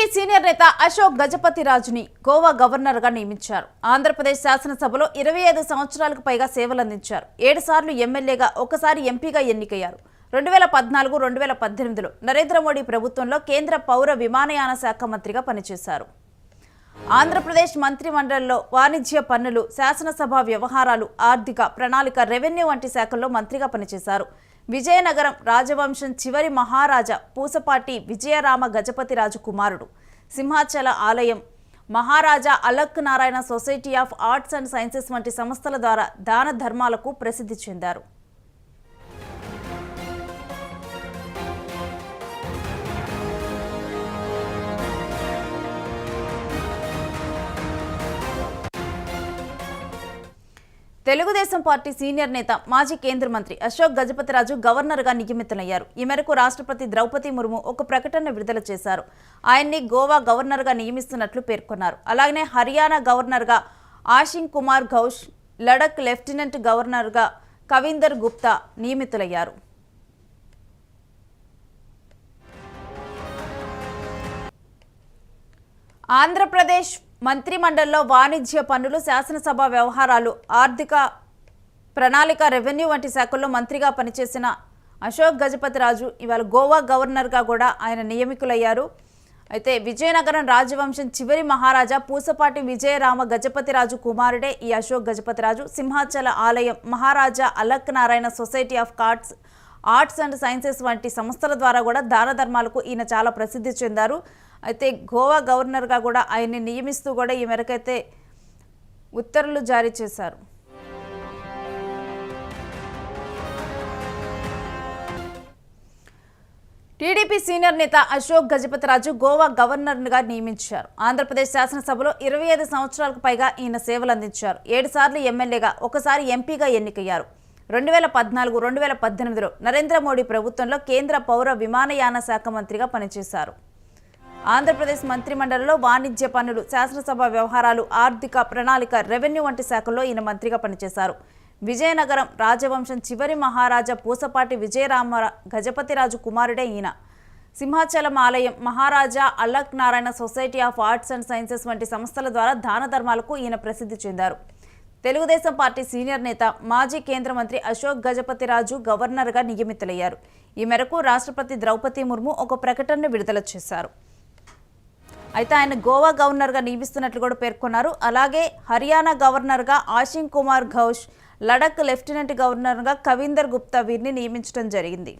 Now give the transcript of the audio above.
TDP senior నేత అశోక్ గజపతి రాజుని గోవా గవర్నర్గా నియమించారు. ఆంధ్రప్రదేశ్ శాసనసభలో ఇరవై ఐదు సంవత్సరాలకు పైగా సేవలందించారు. ఏడు సార్లు ఎమ్మెల్యేగా ఒకసారి ఎంపీగా ఎన్నికయ్యారు. రెండు వేల పద్నాలుగు రెండు వేల పద్దెనిమిదిలో నరేంద్ర మోడీ ప్రభుత్వంలో కేంద్ర పౌర విమానయాన శాఖ మంత్రిగా పనిచేశారు. ఆంధ్రప్రదేశ్ మంత్రిమండలిలో వాణిజ్య పన్నులు శాసనసభ వ్యవహారాలు ఆర్థిక ప్రణాళిక రెవెన్యూ వంటి శాఖల్లో మంత్రిగా పనిచేశారు. విజయనగరం రాజవంశం చివరి మహారాజా పూసపాటి విజయరామ గజపతిరాజు కుమారుడు. సింహాచల ఆలయం Maharaja Alak Narayan society of arts and sciences వంటి సంస్థల ద్వారా దాన ధర్మాలకు ప్రసిద్ధి చెందారు. తెలుగుదేశం పార్టీ సీనియర్ నేత మాజీ కేంద్ర మంత్రి అశోక్ గజపతిరాజు గవర్నర్గా నియమితులయ్యారు. ఈ మేరకు రాష్ట్రపతి ద్రౌపది ముర్ము ఒక ప్రకటన విడుదల చేశారు. ఆయన్ని గోవా గవర్నర్గా నియమిస్తున్నట్లు పేర్కొన్నారు. అలాగనే హర్యానా గవర్నర్గా ఆషింగ్ కుమార్ ఘౌష్ లడక్ లెఫ్టినెంట్ గవర్నర్గా కవీందర్ గుప్తా నియమితులయ్యారు. ఆంధ్రప్రదేశ్ మంత్రిమండలిలో వాణిజ్య పన్నులు శాసనసభ వ్యవహారాలు ఆర్థిక ప్రణాళిక రెవెన్యూ వంటి శాఖల్లో మంత్రిగా పనిచేసిన అశోక్ గజపతిరాజు ఇవాళ గోవా గవర్నర్గా కూడా ఆయన నియమికులయ్యారు అయితే విజయనగరం రాజవంశం చివరి మహారాజా పూసపాటి విజయరామ గజపతిరాజు కుమారుడే ఈ అశోక్ గజపతిరాజు. సింహాచల ఆలయం మహారాజా అలక్ నారాయణ సొసైటీ ఆఫ్ కార్ట్స్ ఆర్ట్స్ అండ్ సైన్సెస్ వంటి సంస్థల ద్వారా కూడా దాన ధర్మాలకు ఈయన చాలా ప్రసిద్ధి చెందారు. అయితే గోవా గవర్నర్గా కూడా ఆయన్ని నియమిస్తూ కూడా ఈ మేరకైతే ఉత్తర్వులు జారీ చేశారు. టీడీపీ సీనియర్ నేత అశోక్ గజపతిరాజు గోవా గవర్నర్గా నియమించారు. ఆంధ్రప్రదేశ్ శాసనసభలో ఇరవై ఐదు సంవత్సరాలకు పైగా ఈయన సేవలు అందించారు. ఏడుసార్లు ఎమ్మెల్యేగా ఒకసారి ఎంపీగా ఎన్నికయ్యారు. రెండు వేల పద్నాలుగు రెండు వేల పద్దెనిమిదిలో నరేంద్ర మోడీ ప్రభుత్వంలో కేంద్ర పౌర విమానయాన శాఖ మంత్రిగా పనిచేశారు. ఆంధ్రప్రదేశ్ మంత్రిమండలిలో వాణిజ్య పన్నులు శాసనసభ వ్యవహారాలు ఆర్థిక ప్రణాళిక రెవెన్యూ వంటి శాఖల్లో ఈయన మంత్రిగా పనిచేశారు. విజయనగరం రాజవంశం చివరి మహారాజా పూసపాటి విజయరామ గజపతిరాజు కుమారుడే ఈయన. సింహాచలం ఆలయం Maharaja Alak Narayan society of arts and sciences వంటి సంస్థల ద్వారా దాన ధర్మాలకు ఈయన ప్రసిద్ధి చెందారు. తెలుగుదేశం పార్టీ సీనియర్ నేత మాజీ కేంద్ర మంత్రి అశోక్ గజపతిరాజు గవర్నర్గా నియమితులయ్యారు. ఈ మేరకు రాష్ట్రపతి ద్రౌపది ముర్ము ఒక ప్రకటనను విడుదల చేశారు. అయితే ఆయన గోవా గవర్నర్గా నియమిస్తున్నట్లు కూడా పేర్కొన్నారు. అలాగే హర్యానా గవర్నర్గా ఆషింగ్ కుమార్ ఘోష్ లడక్ లెఫ్టినెంట్ గవర్నర్గా కవీందర్ గుప్తా వీరిని నియమించడం జరిగింది.